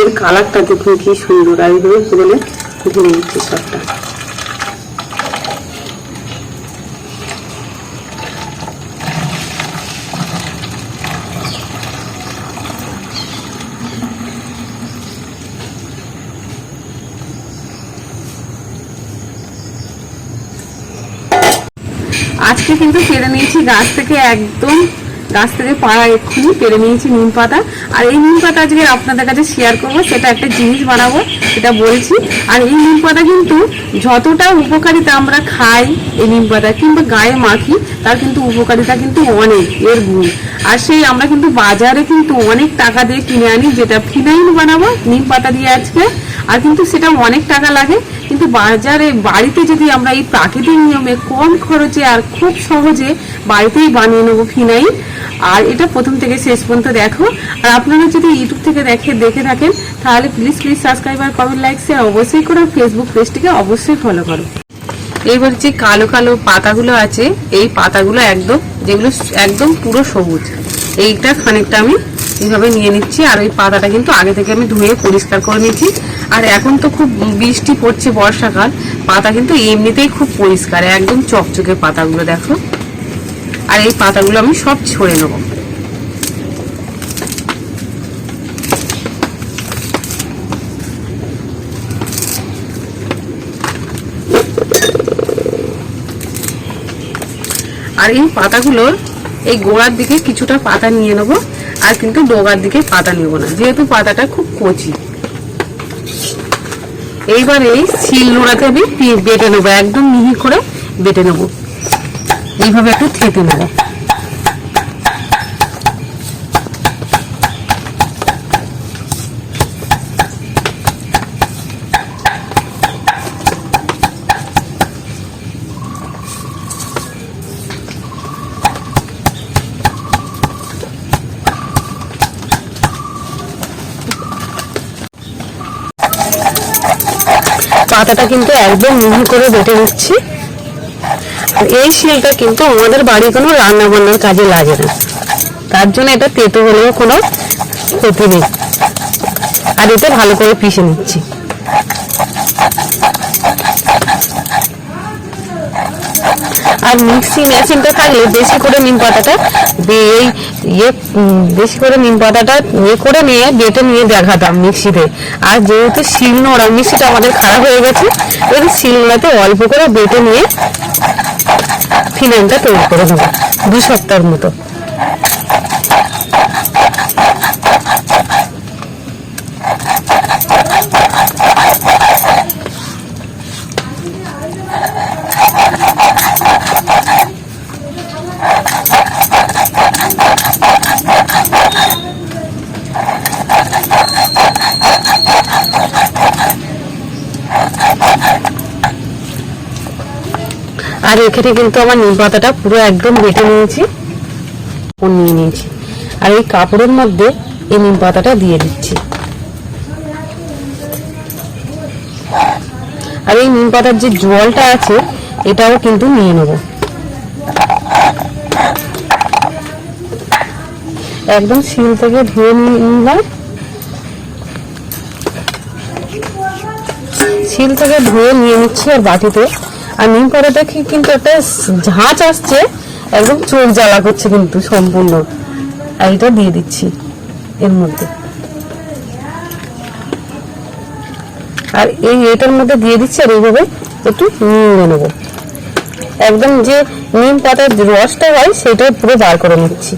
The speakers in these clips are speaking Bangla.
এর কালারটা দেখুন কি সুন্দর। আর এইভাবে পুরোলে ঢেলে দিচ্ছি সবটা। আজকে কিন্তু পেরে নিয়েছি গাছ থেকে একদম গাছ থেকে পাড়া এক্ষুনি পেরে নিয়েছি নিম পাতা। আর এই নিম পাতা আজকে আপনাদের কাছে শেয়ার করব, সেটা একটা জিনিস বানাবো, সেটা বলছি। আর এই নিম পাতা কিন্তু যতটা উপকারিতা আমরা খাই এই নিম পাতা, কিংবা গায়ে মাখি, তার কিন্তু উপকারিতা কিন্তু অনেক, এর গুণ। আর সেই আমরা কিন্তু বাজারে কিন্তু অনেক টাকা দিয়ে কিনে আনি, যেটা ফিনাইল বানাবো, নিম পাতা দিয়ে আজকে। আর কিন্তু সেটা অনেক টাকা লাগে কিন্তু বাজারে বাড়িতে যদি আমরা এই প্রাকৃতিক নিয়মে কম খরচে আর খুব সহজে বাড়িতেই বানিয়ে নেব ফিনাইল, আর এটা প্রথম থেকে শেষ পর্যন্ত দেখো। আর আপনারা যদি ইউটিউব থেকে দেখে দেখে থাকেন, তাহলে প্লিজ প্লিজ সাবস্ক্রাইব আর কমেন্ট লাইক শেয়ার অবশ্যই করো। ফেসবুক পেজটিকে অবশ্যই ফলো করো। এইবার যে কালো কালো পাতাগুলো আছে, এই পাতাগুলো একদম, যেগুলো একদম পুরো সবুজ, এইটা খানিকটা আমি এইভাবে নিয়ে নিচ্ছি, আর ওই পাতাটা কিন্তু আগে থেকে আমি ধুয়ে পরিষ্কার করে নিচ্ছি আর এখন তো খুব বৃষ্টি পড়ছে বর্ষাকাল, পাতা কিন্তু এমনিতেই খুব পরিষ্কার, একদম চকচকে পাতাগুলো দেখো। আর এই পাতাগুলো আমি সব ছড়ে নেব। আর এই পাতাগুলোর এই গোড়ার দিকে কিছুটা পাতা নিয়ে নেব। আর কিন্তু ডোগার দিকে পাতা নেব না, যেহেতু পাতাটা খুব কচি। এইবার এই শিল নোড়াতে আমি বেটে নেব, একদম মিহি করে বেটে নেব। এইভাবে একটু থেতে নেব। পাতাটা কিন্তু একদম মিহি করে বেটে নিচ্ছি। আর এই শিলটা কিন্তু আমাদের বাড়ি কোনো রান্না বান্নার কাজে লাগে না। তার জন্য এটা তেতো হলেও কোনো ক্ষতি নেই। আর এটা ভালো করে পিষে নিচ্ছি। আর মিক্সি মেশিনটা থাকলে বেশি করে নিম পাতাটা এই ইয়ে বেশি করে নিম পাতাটা ইয়ে করে নিয়ে, বেটে নিয়ে দেখাতাম মিক্সিতে। আর যেহেতু শিলনোড়া মিক্সিটা আমাদের খারাপ হয়ে গেছে, এবার শিলনোড়াতে অল্প করে বেটে নিয়ে ফিনাইলটা তৈরি করে দেবো, দু সপ্তাহের মতো। আর এখানে কিন্তু আমার নিম পাতাটা পুরো একদম বেটে নিয়েছি। নিয়ে নিয়েছি। আর এই কাপড়ের মধ্যে এই নিম পাতাটা দিয়ে দিচ্ছি। আর এই নিম পাতার যে জলটা আছে, এটাও কিন্তু নিয়ে নেব। একদম শিল থেকে ধুয়ে নিলাম। শিল থেকে ধুয়ে নিয়ে নিচ্ছি আর বাটিতে। আর নিম পাতাটা কি কিন্তু একটা ঝাঁচ আসছে, একদম চোখ জ্বালা করছে কিন্তু সম্পূর্ণ। আর এটা দিয়ে দিচ্ছি এর মধ্যে। আর এই এটার মধ্যে দিয়ে দিচ্ছি আর এইভাবে একটু নিয়ে নেব। একদম যে নিম পাতার রসটা হয় সেটা পুরো বার করে নিচ্ছি।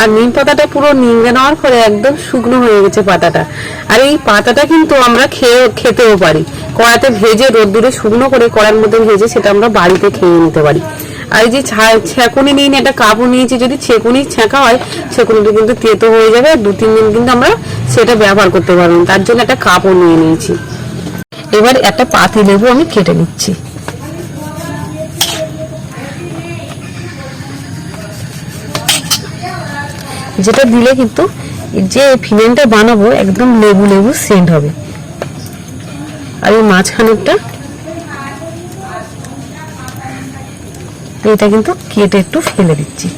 আর নিম পাতাটা পুরো নিংড়ে নেওয়ার পরে একদম শুকনো হয়ে গেছে পাতাটা। আর এই পাতাটা কিন্তু আমরা খেয়ে খেতেও পারি। কড়াতে ভেজে রোদ্দুরে শুকনো করে কড়ার মধ্যে ভেজে সেটা আমরা বাড়িতে খেয়ে নিতে পারি। আর এই যে ছেঁকুনি নিয়ে একটা কাপড় নিয়েছি, যদি ছেঁকুনি ছেঁকা হয়, ছেঁকুনিটা কিন্তু তেতো হয়ে যাবে দু তিন দিন কিন্তু আমরা সেটা ব্যবহার করতে পারব তার জন্য একটা কাপড় নিয়ে নিয়েছি। এবার একটা পাতি লেবু আমি কেটে নিচ্ছি। যেটা দিলে কিন্তু যে ফিনাইলটা বানাবো একদম লেবু লেবু সেন্ট হবে। আর এই মাঝখানেরটা এটা কিন্তু কেটে একটু ফেলে দিচ্ছি।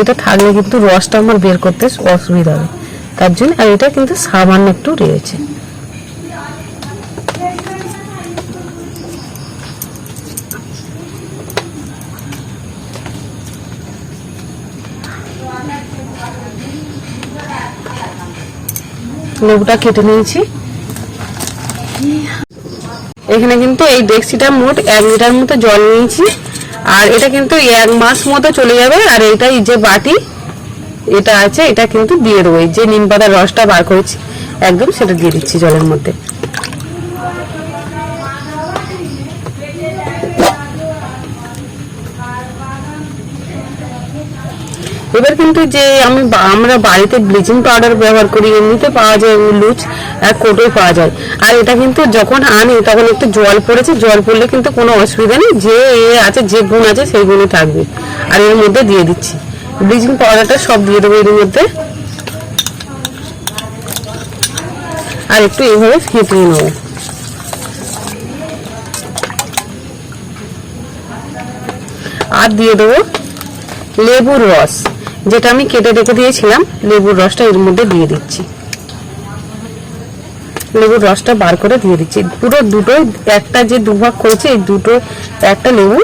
এটা থাকলে কিন্তু রসটা আমার বের করতে অসুবিধা হবে। তার জন্য, আর এটা কিন্তু সামান্য একটু রয়েছে। লেবুটা কেটে নিয়েছি। এখানে কিন্তু এই ডেক্সিটা মোট এক লিটার মতো জল নিয়েছি। আর এটা কিন্তু এক মাস মতো চলে যাবে। আর এটা যে বাটি, এটা আছে, এটা কিন্তু দিয়ে দেবো। যে নিম পাতার রসটা বার করেছি, একদম সেটা দিয়ে দিচ্ছি জলের মধ্যে। এবার কিন্তু যে আমি আমরা বাড়িতে ব্লিচিং পাউডার ব্যবহার করি, এমনিতে পাওয়া যায় লুচ, আর কোটোই পাওয়া যায়। আর এটা কিন্তু যখন আনি, তখন একটু জল পড়েছে, জল পড়লে কিন্তু কোনো অসুবিধা নেই, যে এ আছে, যে গুণ আছে, সেই গুণই থাকবে। আর এর মধ্যে দিয়ে দিচ্ছি। ব্লিচিং পাউডারটা সব দিয়ে দেবো এর মধ্যে। আর একটু এইভাবে ফেটিয়ে নেব। আর দিয়ে দেবো লেবুর রস। যেটা আমি কেটে রেখে দিয়েছিলাম, লেবুর রসটা এর মধ্যে দিয়ে দিচ্ছি। লেবুর রসটা বার করে দিয়ে দিচ্ছি। পুরো দুটোই, একটা যে দুভাগ করেছে, এই দুটো, একটা লেবু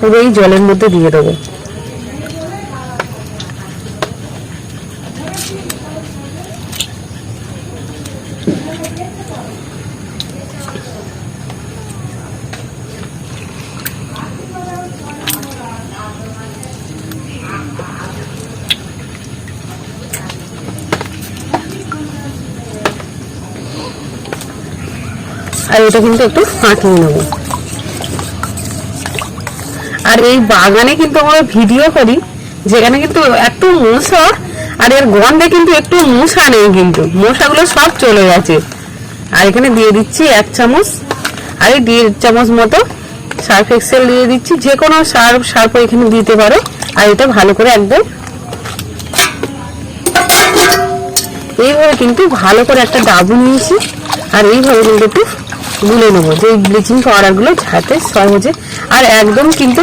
পুরো এই জলের মধ্যে দিয়ে দেবো। আর এটা কিন্তু একটু ফাটিয়ে নেব। আর এই বাগানে কিন্তু আমরা ভিডিও করি, যেখানে কিন্তু এত মশা, আর এর গন্ধে কিন্তু একটু মশা নেই কিন্তু। মশাগুলো সব চলে গেছে। আর এখানে দিয়ে দিচ্ছি এক চামচ, আর এই দেড় চামচ মতো সার্ফ এক্সেল দিয়ে দিচ্ছি। যে কোনো সার্ফ সার্ফ এখানে দিতে পারো। আর এটা ভালো করে একদম এইভাবে কিন্তু ভালো করে একটা ডাবু নিয়েছি। আর এইভাবে কিন্তু একটু গুলে নেব। যে ব্লিচিং পাউডারগুলো হাতে সহজে আর একদম কিন্তু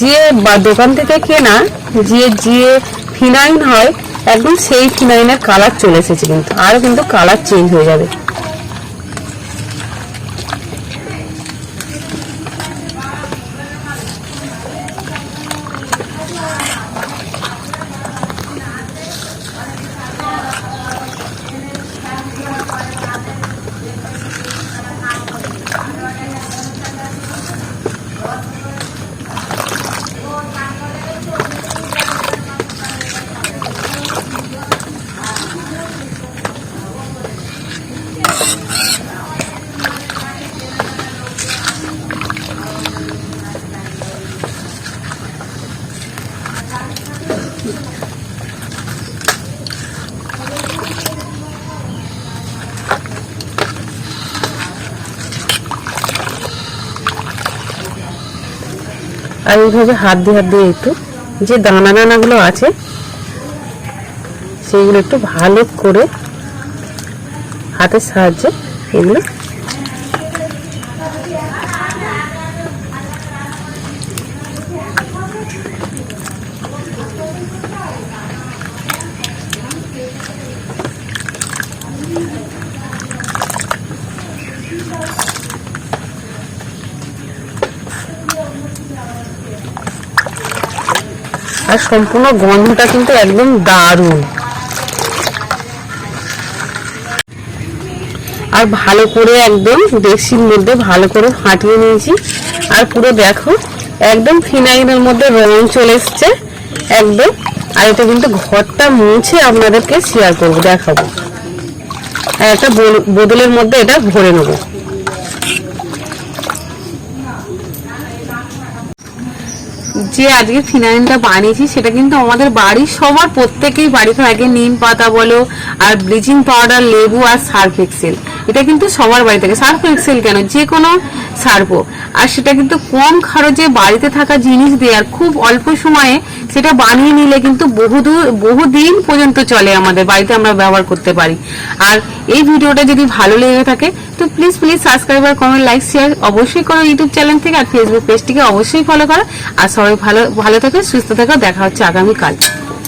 যে বা দোকান থেকে কেনা, যে যে ফিনাইন হয়, একদম সেই ফিনাইনের কালার চলে এসেছে কিন্তু। আরও কিন্তু কালার চেঞ্জ হয়ে যাবে। আর এইভাবে হাত দিয়ে হাত দিয়ে একটু যে দানা দানাগুলো আছে, সেইগুলো একটু ভালো করে হাতের সাহায্যে এগুলো আর সম্পূর্ণ গন্ধটা কিন্তু একদম দারুণ। আর ভালো করে একদম দেশির মধ্যে ভালো করে ফাটিয়ে নিয়েছি। আর পুরো দেখো, একদম ফিনাইলের মধ্যে রং চলে এসছে। একদম, আর এটা কিন্তু ঘরটা মুছে আপনাদেরকে শেয়ার করব, দেখাবো। আর একটা বোতলের মধ্যে এটা ভরে নেব। যে আজকে ফিনাইলটা বানিয়েছি, সেটা কিন্তু আমাদের বাড়ির সবার প্রত্যেকেই বাড়িতে আগে নিম পাতা বলো, আর ব্লিচিং পাউডার, লেবু আর সার্ফ এক্সেল। এটা কিন্তু সবার বাড়ি থেকে। সার্ফ এক্সেল কেন? যে কোনো সার্ফও। আর সেটা কিন্তু কম খরচে বাড়িতে থাকা জিনিস দিয়ে আর খুব অল্প সময়ে সেটা বানিয়ে নিলে কিন্তু বহুদূর, বহুদিন পর্যন্ত চলে আমাদের বাড়িতে আমরা ব্যবহার করতে পারি। আর এই ভিডিওটা যদি ভালো লেগে থাকে, তো প্লিজ প্লিজ সাবস্ক্রাইব আর কমেন্ট লাইক শেয়ার অবশ্যই করো ইউটিউব চ্যানেল থেকে আর ফেসবুক পেজটিকে অবশ্যই ফলো করো। আর সবাই ভালো ভালো থাকো, সুস্থ থাকো। দেখা হচ্ছে আগামীকাল।